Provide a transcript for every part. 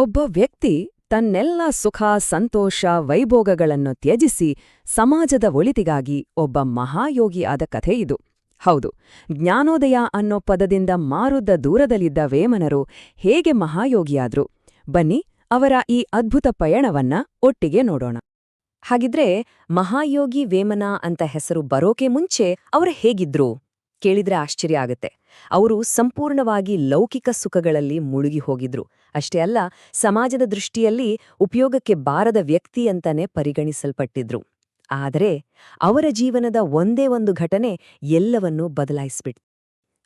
ಒಬ್ಬ ವ್ಯಕ್ತಿ ತನ್ನೆಲ್ಲ ಸುಖ, ಸಂತೋಷ, ವೈಭೋಗಗಳನ್ನು ತ್ಯಜಿಸಿ ಸಮಾಜದ ಒಳಿತಿಗಾಗಿ ಒಬ್ಬ ಮಹಾಯೋಗಿ ಆದ ಕಥೆ ಇದು. ಹೌದು, ಜ್ಞಾನೋದಯ ಅನ್ನೋ ಪದದಿಂದ ಮಾರುದ್ದ ದೂರದಲ್ಲಿದ್ದ ವೇಮನರು ಹೇಗೆ ಮಹಾಯೋಗಿಯಾದ್ರು? ಬನ್ನಿ, ಅವರ ಈ ಅದ್ಭುತ ಪಯಣವನ್ನ ಒಟ್ಟಿಗೆ ನೋಡೋಣ. ಹಾಗಿದ್ರೆ ಮಹಾಯೋಗಿ ವೇಮನ ಅಂತ ಹೆಸರು ಬರೋಕೆ ಮುಂಚೆ ಅವರು ಹೇಗಿದ್ರು? ಕೇಳಿದ್ರೆ ಆಶ್ಚರ್ಯ ಆಗುತ್ತೆ. ಅವರು ಸಂಪೂರ್ಣವಾಗಿ ಲೌಕಿಕ ಸುಖಗಳಲ್ಲಿ ಮುಳುಗಿ ಹೋಗಿದ್ರು. ಅಷ್ಟೇ ಅಲ್ಲ, ಸಮಾಜದ ದೃಷ್ಟಿಯಲ್ಲಿ ಉಪಯೋಗಕ್ಕೆ ಬಾರದ ವ್ಯಕ್ತಿ ಅಂತಾನೆ ಪರಿಗಣಿಸಲ್ಪಟ್ಟಿದ್ರು. ಆದರೆ ಅವರ ಜೀವನದ ಒಂದೇ ಒಂದು ಘಟನೆ ಎಲ್ಲವನ್ನೂ ಬದಲಾಯಿಸ್ಬಿಟ್,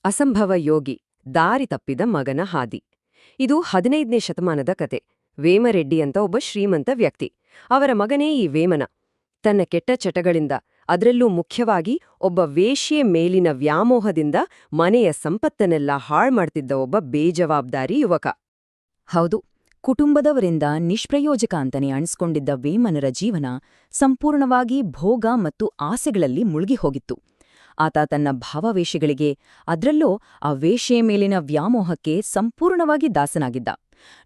ಅಸಂಭವ ಯೋಗಿ, ದಾರಿ ತಪ್ಪಿದ ಮಗನ ಹಾದಿ. ಇದು ಹದಿನೈದನೇ ಶತಮಾನದ ಕತೆ. ವೇಮರೆಡ್ಡಿ ಅಂತ ಒಬ್ಬ ಶ್ರೀಮಂತ ವ್ಯಕ್ತಿ. ಅವರ ಮಗನೇ ಈ ವೇಮನ. ತನ್ನ ಕೆಟ್ಟ ಚಟಗಳಿಂದ ಅದರಲ್ಲೂ ಮುಖ್ಯವಾಗಿ ಒಬ್ಬ ವೇಶ್ಯೆ ಮೇಲಿನ ವ್ಯಾಮೋಹದಿಂದ ಮನೆಯ ಸಂಪತ್ತನ್ನೆಲ್ಲ ಹಾಳ್ಮಾಡ್ತಿದ್ದ ಒಬ್ಬ ಬೇಜವಾಬ್ದಾರಿ ಯುವಕ. ಹೌದು, ಕುಟುಂಬದವರಿಂದ ನಿಷ್ಪ್ರಯೋಜಕ ಅಂತಾನೆ ಅಣಿಸ್ಕೊಂಡಿದ್ದ ವೇಮನರ ಜೀವನ ಸಂಪೂರ್ಣವಾಗಿ ಭೋಗ ಮತ್ತು ಆಸೆಗಳಲ್ಲಿ ಮುಳುಗಿ ಹೋಗಿತ್ತು. ಆತ ತನ್ನ ಭಾವವೇಷಗಳಿಗೆ, ಅದರಲ್ಲೂ ಆ ವೇಷೆಯ ಮೇಲಿನ ವ್ಯಾಮೋಹಕ್ಕೆ ಸಂಪೂರ್ಣವಾಗಿ ದಾಸನಾಗಿದ್ದ.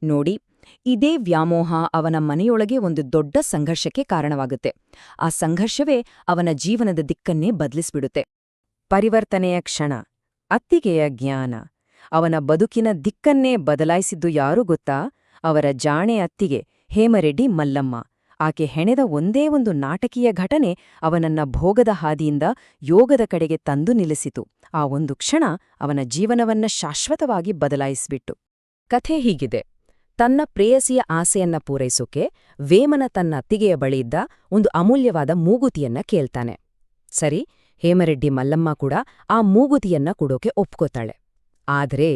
ನೋಡಿ ಇದೇ ವ್ಯಾಮೋಹ ಅವನ ಮನೆಯೊಳಗೆ ಒಂದು ದೊಡ್ಡ ಸಂಘರ್ಷಕ್ಕೆ ಕಾರಣವಾಗುತ್ತೆ. ಆ ಸಂಘರ್ಷವೇ ಅವನ ಜೀವನದ ದಿಕ್ಕನ್ನೇ ಬದಲಿಸಿಬಿಡುತ್ತೆ. ಪರಿವರ್ತನೆಯ ಕ್ಷಣ, ಅತ್ತಿಗೆಯ ಜ್ಞಾನ, ಅವನ ಬದುಕಿನ ದಿಕ್ಕನ್ನೇ ಬದಲಾಯಿಸಿದ್ದು ಯಾರು ಗೊತ್ತಾ? ಅವರ ಜಾಣೆ ಅತ್ತಿಗೆ ಹೇಮರೆಡ್ಡಿ ಮಲ್ಲಮ್ಮ. ಆಕೆ ಹೆಣೆದ ಒಂದೇ ಒಂದು ನಾಟಕೀಯ ಘಟನೆ ಅವನನ್ನ ಭೋಗದ ಹಾದಿಯಿಂದ ಯೋಗದ ಕಡೆಗೆ ತಂದು ನಿಲ್ಲಿಸಿತು. ಆ ಒಂದು ಕ್ಷಣ ಅವನ ಜೀವನವನ್ನ ಶಾಶ್ವತವಾಗಿ ಬದಲಾಯಿಸಿಬಿಟ್ಟು. ಕಥೆ ಹೀಗಿದೆ. ತನ್ನ ಪ್ರೇಯಸಿಯ ಆಸೆಯನ್ನ ಪೂರೈಸೋಕೆ ವೇಮನ ತನ್ನ ಅತ್ತಿಗೆಯ ಬಳಿಯಿದ್ದ ಒಂದು ಅಮೂಲ್ಯವಾದ ಮೂಗುತಿಯನ್ನ ಕೇಳ್ತಾನೆ. ಸರಿ, ಹೇಮರೆಡ್ಡಿ ಮಲ್ಲಮ್ಮ ಕೂಡ ಆ ಮೂಗುತಿಯನ್ನ ಕೊಡೋಕೆ ಒಪ್ಕೋತಾಳೆ. ಆದರೆ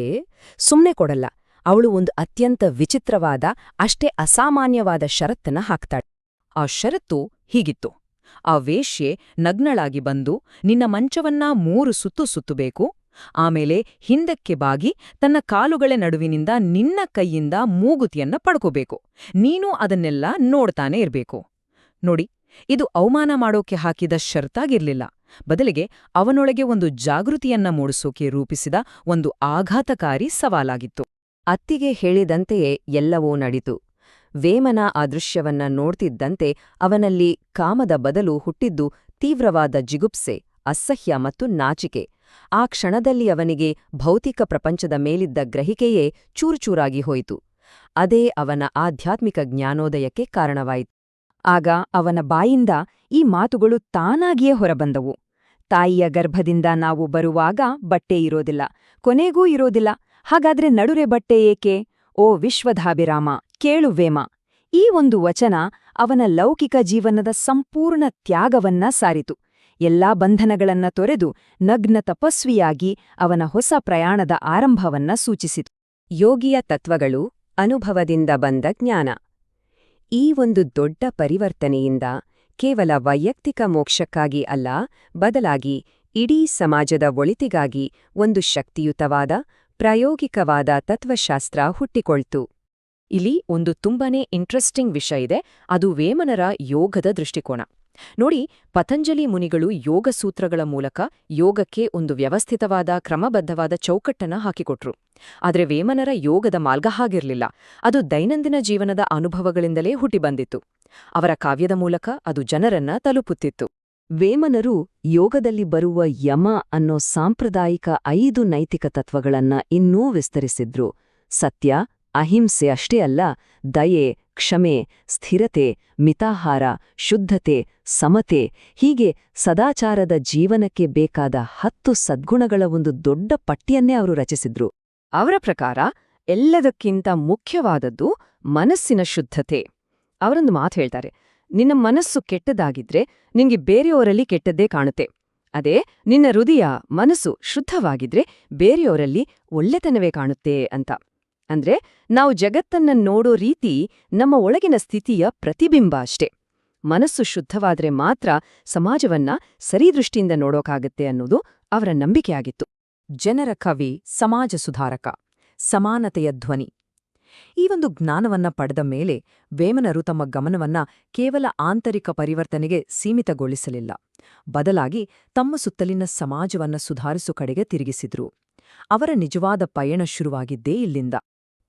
ಸುಮ್ನೆ ಕೊಡಲ್ಲ, ಅವಳು ಒಂದು ಅತ್ಯಂತ ವಿಚಿತ್ರವಾದ, ಅಷ್ಟೇ ಅಸಾಮಾನ್ಯವಾದ ಷರತ್ತನ್ನ ಹಾಕ್ತಾಳೆ. ಆ ಷರತ್ತು ಹೀಗಿತ್ತು. ಆ ವೇಶ್ಯೆ ನಗ್ನಳಾಗಿ ಬಂದು, ನಿನ್ನ ಮಂಚವನ್ನ ಮೂರು ಸುತ್ತು ಸುತ್ತಬೇಕು ಆಮೇಲೆ ಹಿಂದಕ್ಕೆ ಬಾಗಿ ತನ್ನ ಕಾಲುಗಳ ನಡುವಿನಿಂದ ನಿನ್ನ ಕೈಯಿಂದ ಮೂಗುತಿಯನ್ನ ಪಡ್ಕೋಬೇಕು. ನೀನು ಅದನ್ನೆಲ್ಲ ನೋಡ್ತಾನೆ ಇರ್ಬೇಕು. ನೋಡಿ, ಇದು ಅವಮಾನ ಮಾಡೋಕೆ ಹಾಕಿದ ಶರ್ತಾಗಿರ್ಲಿಲ್ಲ ಬದಲಿಗೆ ಅವನೊಳಗೆ ಒಂದು ಜಾಗೃತಿಯನ್ನ ಮೂಡಿಸೋಕೆ ರೂಪಿಸಿದ ಒಂದು ಆಘಾತಕಾರಿ ಸವಾಲಾಗಿತ್ತು. ಅತ್ತಿಗೆ ಹೇಳಿದಂತೆಯೇ ಎಲ್ಲವೂ ನಡೀತು. ವೇಮನ ಆ ದೃಶ್ಯವನ್ನ ನೋಡ್ತಿದ್ದಂತೆ ಅವನಲ್ಲಿ ಕಾಮದ ಬದಲು ಹುಟ್ಟಿದ್ದು ತೀವ್ರವಾದ ಜಿಗುಪ್ಸೆ, ಅಸಹ್ಯ ಮತ್ತು ನಾಚಿಕೆ. ಆ ಕ್ಷಣದಲ್ಲಿ ಅವನಿಗೆ ಭೌತಿಕ ಪ್ರಪಂಚದ ಮೇಲಿದ್ದ ಗ್ರಹಿಕೆಯೇ ಚೂರುಚೂರಾಗಿ ಹೋಯಿತು. ಅದೇ ಅವನ ಆಧ್ಯಾತ್ಮಿಕ ಜ್ಞಾನೋದಯಕ್ಕೆ ಕಾರಣವಾಯಿತು. ಆಗ ಅವನ ಬಾಯಿಂದ ಈ ಮಾತುಗಳು ತಾನಾಗಿಯೇ ಹೊರಬಂದವು. ತಾಯಿಯ ಗರ್ಭದಿಂದ ನಾವು ಬರುವಾಗ ಬಟ್ಟೆ ಇರೋದಿಲ್ಲ, ಕೊನೆಗೂ ಇರೋದಿಲ್ಲ, ಹಾಗಾದ್ರೆ ನಡುರೆ ಬಟ್ಟೆ ಏಕೆ? ಓ ವಿಶ್ವಧಾಭಿರಾಮ ಕೇಳುವೇಮ ಈ ಒಂದು ವಚನ ಅವನ ಲೌಕಿಕ ಜೀವನದ ಸಂಪೂರ್ಣ ತ್ಯಾಗವನ್ನ ಸಾರಿತು. ಎಲ್ಲಾ ಬಂಧನಗಳನ್ನ ತೊರೆದು ನಗ್ನ ತಪಸ್ವಿಯಾಗಿ ಅವನ ಹೊಸ ಪ್ರಯಾಣದ ಆರಂಭವನ್ನ ಸೂಚಿಸಿತು. ಯೋಗಿಯ ತತ್ವಗಳು ಅನುಭವದಿಂದ ಬಂದ ಜ್ಞಾನ. ಈ ಒಂದು ದೊಡ್ಡ ಪರಿವರ್ತನೆಯಿಂದ ಕೇವಲ ವೈಯಕ್ತಿಕ ಮೋಕ್ಷಕ್ಕಾಗಿ ಅಲ್ಲ, ಬದಲಾಗಿ ಇಡೀ ಸಮಾಜದ ಒಳಿತಿಗಾಗಿ ಒಂದು ಶಕ್ತಿಯುತವಾದ, ಪ್ರಾಯೋಗಿಕವಾದ ತತ್ವಶಾಸ್ತ್ರ ಹುಟ್ಟಿಕೊಳ್ತು. ಇಲ್ಲಿ ಒಂದು ತುಂಬಾನೇ ಇಂಟ್ರೆಸ್ಟಿಂಗ್ ವಿಷಯ ಇದೆ, ಅದು ವೇಮನರ ಯೋಗದ ದೃಷ್ಟಿಕೋನ. ನೋಡಿ, ಪತಂಜಲಿ ಮುನಿಗಳು ಯೋಗ ಸೂತ್ರಗಳ ಮೂಲಕ ಯೋಗಕ್ಕೆ ಒಂದು ವ್ಯವಸ್ಥಿತವಾದ, ಕ್ರಮಬದ್ಧವಾದ ಚೌಕಟ್ಟನ್ನ ಹಾಕಿಕೊಟ್ರು. ಆದರೆ ವೇಮನರ ಯೋಗದ ಮಾರ್ಗ ಹಾಗಿರಲಿಲ್ಲ. ಅದು ದೈನಂದಿನ ಜೀವನದ ಅನುಭವಗಳಿಂದಲೇ ಹುಟ್ಟಿಬಂದಿತ್ತು ಅವರ ಕಾವ್ಯದ ಮೂಲಕ ಅದು ಜನರನ್ನ ತಲುಪುತ್ತಿತ್ತು. ವೇಮನರು ಯೋಗದಲ್ಲಿ ಬರುವ ಯಮ ಅನ್ನೋ ಸಾಂಪ್ರದಾಯಿಕ ಐದು ನೈತಿಕ ತತ್ವಗಳನ್ನ ಇನ್ನೂ ವಿಸ್ತರಿಸಿದ್ರು. ಸತ್ಯ, ಅಹಿಂಸೆ ಅಷ್ಟೇ ಅಲ್ಲ, ದಯೆ ಕ್ಷಮೆ, ಸ್ಥಿರತೆ, ಮಿತಾಹಾರ, ಶುದ್ಧತೆ, ಸಮತೆ ಹೀಗೆ ಸದಾಚಾರದ ಜೀವನಕ್ಕೆ ಬೇಕಾದ ಹತ್ತು ಸದ್ಗುಣಗಳ ಒಂದು ದೊಡ್ಡ ಪಟ್ಟಿಯನ್ನೇ ಅವರು ರಚಿಸಿದ್ರು. ಅವರ ಪ್ರಕಾರ ಎಲ್ಲದಕ್ಕಿಂತ ಮುಖ್ಯವಾದದ್ದು ಮನಸ್ಸಿನ ಶುದ್ಧತೆ. ಅವರೊಂದು ಮಾತು ಹೇಳ್ತಾರೆ, ನಿನ್ನ ಮನಸ್ಸು ಕೆಟ್ಟದಾಗಿದ್ರೆ ನಿಮಗೆ ಬೇರೆಯವರಲ್ಲಿ ಕೆಟ್ಟದ್ದೇ ಕಾಣುತ್ತೆ. ಅದೇ, ನಿನ್ನ ಹೃದಯ ಮನಸ್ಸು ಶುದ್ಧವಾಗಿದ್ರೆ ಬೇರೆಯವರಲ್ಲಿ ಒಳ್ಳೆತನವೇ ಕಾಣುತ್ತೆ ಅಂತ. ಅಂದ್ರೆ ನಾವು ಜಗತ್ತನ್ನ ನೋಡೋ ರೀತಿ ನಮ್ಮ ಒಳಗಿನ ಸ್ಥಿತಿಯ ಪ್ರತಿಬಿಂಬ ಅಷ್ಟೇ. ಮನಸ್ಸು ಶುದ್ಧವಾದ್ರೆ ಮಾತ್ರ ಸಮಾಜವನ್ನ ಸರಿದೃಷ್ಟಿಯಿಂದ ನೋಡೋಕಾಗತ್ತೆ ಅನ್ನೋದು ಅವರ ನಂಬಿಕೆಯಾಗಿತ್ತು. ಜನರ ಕವಿ, ಸಮಾಜ ಸುಧಾರಕ, ಸಮಾನತೆಯ ಧ್ವನಿ. ಈ ಒಂದು ಜ್ಞಾನವನ್ನ ಪಡೆದ ಮೇಲೆ ವೇಮನರು ತಮ್ಮ ಗಮನವನ್ನ ಕೇವಲ ಆಂತರಿಕ ಪರಿವರ್ತನೆಗೆ ಸೀಮಿತಗೊಳಿಸಲಿಲ್ಲ. ಬದಲಾಗಿ ತಮ್ಮ ಸುತ್ತಲಿನ ಸಮಾಜವನ್ನ ಸುಧಾರಿಸು ಕಡೆಗೆ ತಿರುಗಿಸಿದ್ರು. ಅವರ ನಿಜವಾದ ಪಯಣ ಶುರುವಾಗಿದ್ದೇ ಇಲ್ಲಿಂದ.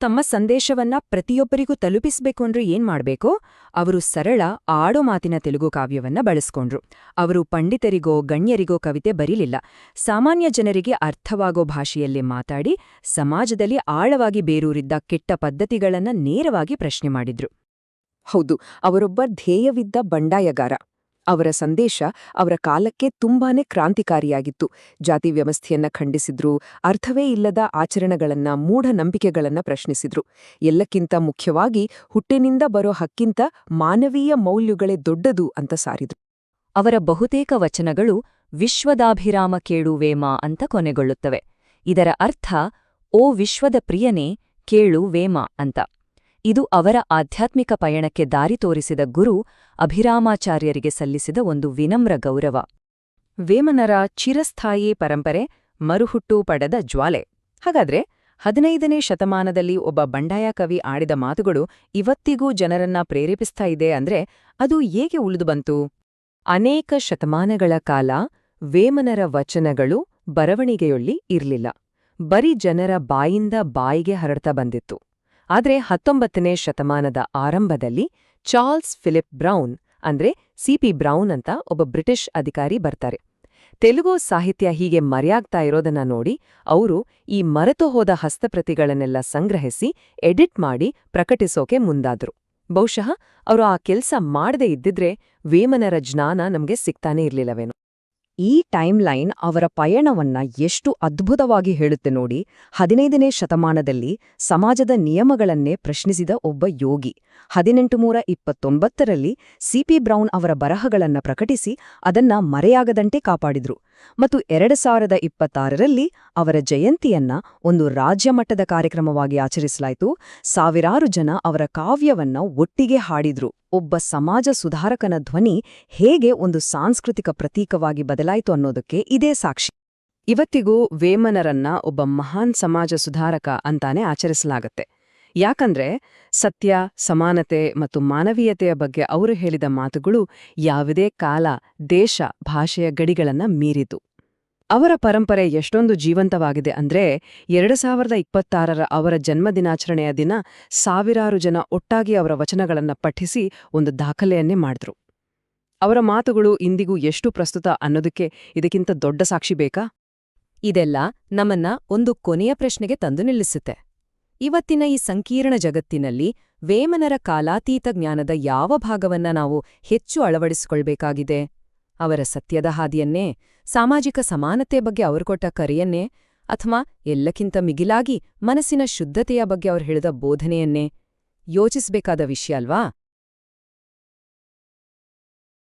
ತಮ್ಮ ಸಂದೇಶವನ್ನ ಪ್ರತಿಯೊಬ್ಬರಿಗೂ ತಲುಪಿಸ್ಬೇಕು ಅಂದ್ರೆ ಏನ್ ಮಾಡ್ಬೇಕು? ಅವರು ಸರಳ, ಆಡೋ ಮಾತಿನ ತೆಲುಗು ಕಾವ್ಯವನ್ನ ಬಳಸ್ಕೊಂಡ್ರು. ಅವರು ಪಂಡಿತರಿಗೋ, ಗಣ್ಯರಿಗೋ ಕವಿತೆ ಬರೀಲಿಲ್ಲ. ಸಾಮಾನ್ಯ ಜನರಿಗೆ ಅರ್ಥವಾಗೋ ಭಾಷೆಯಲ್ಲಿ ಮಾತಾಡಿ, ಸಮಾಜದಲ್ಲಿ ಆಳವಾಗಿ ಬೇರೂರಿದ್ದ ಕೆಟ್ಟ ಪದ್ಧತಿಗಳನ್ನ ನೇರವಾಗಿ ಪ್ರಶ್ನೆ ಮಾಡಿದ್ರು. ಹೌದು, ಅವರೊಬ್ಬ ಧ್ಯೇಯವಿದ್ದ ಬಂಡಾಯಗಾರ. ಅವರ ಸಂದೇಶ ಅವರ ಕಾಲಕ್ಕೆ ತುಂಬಾನೇ ಕ್ರಾಂತಿಕಾರಿಯಾಗಿತ್ತು. ಜಾತಿ ವ್ಯವಸ್ಥೆಯನ್ನ ಖಂಡಿಸಿದ್ರು, ಅರ್ಥವೇ ಇಲ್ಲದ ಆಚರಣೆಗಳನ್ನ, ಮೂಢನಂಬಿಕೆಗಳನ್ನ ಪ್ರಶ್ನಿಸಿದ್ರು. ಎಲ್ಲಕ್ಕಿಂತ ಮುಖ್ಯವಾಗಿ ಹುಟ್ಟಿನಿಂದ ಬರೋ ಹಕ್ಕಿಂತ ಮಾನವೀಯ ಮೌಲ್ಯಗಳೇ ದೊಡ್ಡದು ಅಂತ ಸಾರಿದ್ರು. ಅವರ ಬಹುತೇಕ ವಚನಗಳು ವಿಶ್ವದಾಭಿರಾಮ ಕೇಳುವೇಮ ಅಂತ ಕೊನೆಗೊಳ್ಳುತ್ತವೆ. ಇದರ ಅರ್ಥ, ಓ ವಿಶ್ವದ ಪ್ರಿಯನೇ, ಕೇಳು ವೇಮ ಅಂತ. ಇದು ಅವರ ಆಧ್ಯಾತ್ಮಿಕ ಪಯಣಕ್ಕೆ ದಾರಿ ತೋರಿಸಿದ ಗುರು ಅಭಿರಾಮಾಚಾರ್ಯರಿಗೆ ಸಲ್ಲಿಸಿದ ಒಂದು ವಿನಮ್ರ ಗೌರವ. ವೇಮನರ ಚಿರಸ್ಥಾಯಿ ಪರಂಪರೆ ಮರುಹುಟ್ಟು ಪಡೆದ ಜ್ವಾಲೆ. ಹಾಗಾದ್ರೆ ಹದಿನೈದನೇ ಶತಮಾನದಲ್ಲಿ ಒಬ್ಬ ಬಂಡಾಯ ಕವಿ ಆಡಿದ ಮಾತುಗಳು ಇವತ್ತಿಗೂ ಜನರನ್ನ ಪ್ರೇರೇಪಿಸ್ತಾ ಇದೆ ಅಂದ್ರೆ ಅದು ಏಕೆ ಉಳಿದು ಬಂತು? ಅನೇಕ ಶತಮಾನಗಳ ಕಾಲ ವೇಮನರ ವಚನಗಳು ಬರವಣಿಗೆಯೊಳ್ಳಿ ಇರ್ಲಿಲ್ಲ. ಬರೀ ಜನರ ಬಾಯಿಂದ ಬಾಯಿಗೆ ಹರಡ್ತಾ ಬಂದಿತ್ತು. ಆದ್ರೆ ಹತ್ತೊಂಬತ್ತನೇ ಶತಮಾನದ ಆರಂಭದಲ್ಲಿ ಚಾರ್ಲ್ಸ್ ಫಿಲಿಪ್ ಬ್ರೌನ್ ಅಂದ್ರೆ ಸಿಪಿ ಬ್ರೌನ್ ಅಂತ ಒಬ್ಬ ಬ್ರಿಟಿಷ್ ಅಧಿಕಾರಿ ಬರ್ತಾರೆ. ತೆಲುಗು ಸಾಹಿತ್ಯ ಹೀಗೆ ಮರೆಯಾಗ್ತಾ ಇರೋದನ್ನ ನೋಡಿ ಅವರು ಈ ಮರೆತು ಹೋದ ಹಸ್ತಪ್ರತಿಗಳನ್ನೆಲ್ಲ ಸಂಗ್ರಹಿಸಿ ಎಡಿಟ್ ಮಾಡಿ ಪ್ರಕಟಿಸೋಕೆ ಮುಂದಾದರು. ಬಹುಶಃ ಅವರು ಆ ಕೆಲಸ ಮಾಡದೇ ಇದ್ದಿದ್ರೆ ವೇಮನರ ಜ್ಞಾನ ನಮಗೆ ಸಿಗ್ತಾನೇ ಇರ್ಲಿಲ್ಲವೇನೋ. ಈ ಟೈಮ್ ಲೈನ್ ಅವರ ಪಯಣವನ್ನ ಎಷ್ಟು ಅದ್ಭುತವಾಗಿ ಹೇಳುತ್ತೆ ನೋಡಿ. ಹದಿನೈದನೇ ಶತಮಾನದಲ್ಲಿ ಸಮಾಜದ ನಿಯಮಗಳನ್ನೇ ಪ್ರಶ್ನಿಸಿದ ಒಬ್ಬ ಯೋಗಿ. ಹದಿನೆಂಟು ನೂರ ಇಪ್ಪತ್ತೊಂಬತ್ತರಲ್ಲಿ ಸಿಪಿ ಬ್ರೌನ್ ಅವರ ಬರಹಗಳನ್ನ ಪ್ರಕಟಿಸಿ ಅದನ್ನ ಮರೆಯಾಗದಂತೆ ಕಾಪಾಡಿದ್ರು. ಮತ್ತು ಎರಡು ಸಾವಿರದ ಇಪ್ಪತ್ತಾರರಲ್ಲಿ ಅವರ ಜಯಂತಿಯನ್ನ ಒಂದು ರಾಜ್ಯಮಟ್ಟದ ಕಾರ್ಯಕ್ರಮವಾಗಿ ಆಚರಿಸಲಾಯಿತು. ಸಾವಿರಾರು ಜನ ಅವರ ಕಾವ್ಯವನ್ನ ಒಟ್ಟಿಗೆ ಹಾಡಿದ್ರು. ಒಬ್ಬ ಸಮಾಜ ಸುಧಾರಕನ ಧ್ವನಿ ಹೇಗೆ ಒಂದು ಸಾಂಸ್ಕೃತಿಕ ಪ್ರತೀಕವಾಗಿ ಬದಲಾಯಿತು ಅನ್ನೋದಕ್ಕೆ ಇದೇ ಸಾಕ್ಷಿ. ಇವತ್ತಿಗೂ ವೇಮನರನ್ನ ಒಬ್ಬ ಮಹಾನ್ ಸಮಾಜ ಸುಧಾರಕ ಅಂತಾನೆ ಆಚರಿಸಲಾಗತ್ತೆ. ಯಾಕಂದ್ರೆ ಸತ್ಯ, ಸಮಾನತೆ ಮತ್ತು ಮಾನವೀಯತೆಯ ಬಗ್ಗೆ ಅವರು ಹೇಳಿದ ಮಾತುಗಳು ಯಾವುದೇ ಕಾಲ, ದೇಶ, ಭಾಷೆಯ ಗಡಿಗಳನ್ನ ಮೀರಿತು ಅವರ ಪರಂಪರೆ ಎಷ್ಟೊಂದು ಜೀವಂತವಾಗಿದೆ ಅಂದ್ರೆ ಎರಡು ಸಾವಿರದ ಇಪ್ಪತ್ತಾರರ ಅವರ ಜನ್ಮದಿನಾಚರಣೆಯ ದಿನ ಸಾವಿರಾರು ಜನ ಒಟ್ಟಾಗಿ ಅವರ ವಚನಗಳನ್ನು ಪಠಿಸಿ ಒಂದು ದಾಖಲೆಯನ್ನೇ ಮಾಡಿದ್ರು. ಅವರ ಮಾತುಗಳು ಇಂದಿಗೂ ಎಷ್ಟು ಪ್ರಸ್ತುತ ಅನ್ನೋದಕ್ಕೆ ಇದಕ್ಕಿಂತ ದೊಡ್ಡ ಸಾಕ್ಷಿ ಬೇಕಾ? ಇದೆಲ್ಲ ನಮ್ಮನ್ನ ಒಂದು ಕೊನೆಯ ಪ್ರಶ್ನೆಗೆ ತಂದು ನಿಲ್ಲಿಸುತ್ತೆ. ಇವತ್ತಿನ ಈ ಸಂಕೀರ್ಣ ಜಗತ್ತಿನಲ್ಲಿ ವೇಮನರ ಕಾಲಾತೀತ ಜ್ಞಾನದ ಯಾವ ಭಾಗವನ್ನ ನಾವು ಹೆಚ್ಚು ಅಳವಡಿಸಿಕೊಳ್ಬೇಕಾಗಿದೆ? ಅವರ ಸತ್ಯದ ಹಾದಿಯನ್ನೇ, ಸಾಮಾಜಿಕ ಸಮಾನತೆ ಬಗ್ಗೆ ಅವರು ಕೊಟ್ಟ ಕರೆಯನ್ನೇ, ಅಥವಾ ಎಲ್ಲಕ್ಕಿಂತ ಮಿಗಿಲಾಗಿ ಮನಸ್ಸಿನ ಶುದ್ಧತೆಯ ಬಗ್ಗೆ ಅವರು ಹೇಳಿದ ಬೋಧನೆಯನ್ನೇ ಯೋಚಿಸಬೇಕಾದ ವಿಷಯ ಅಲ್ವಾ?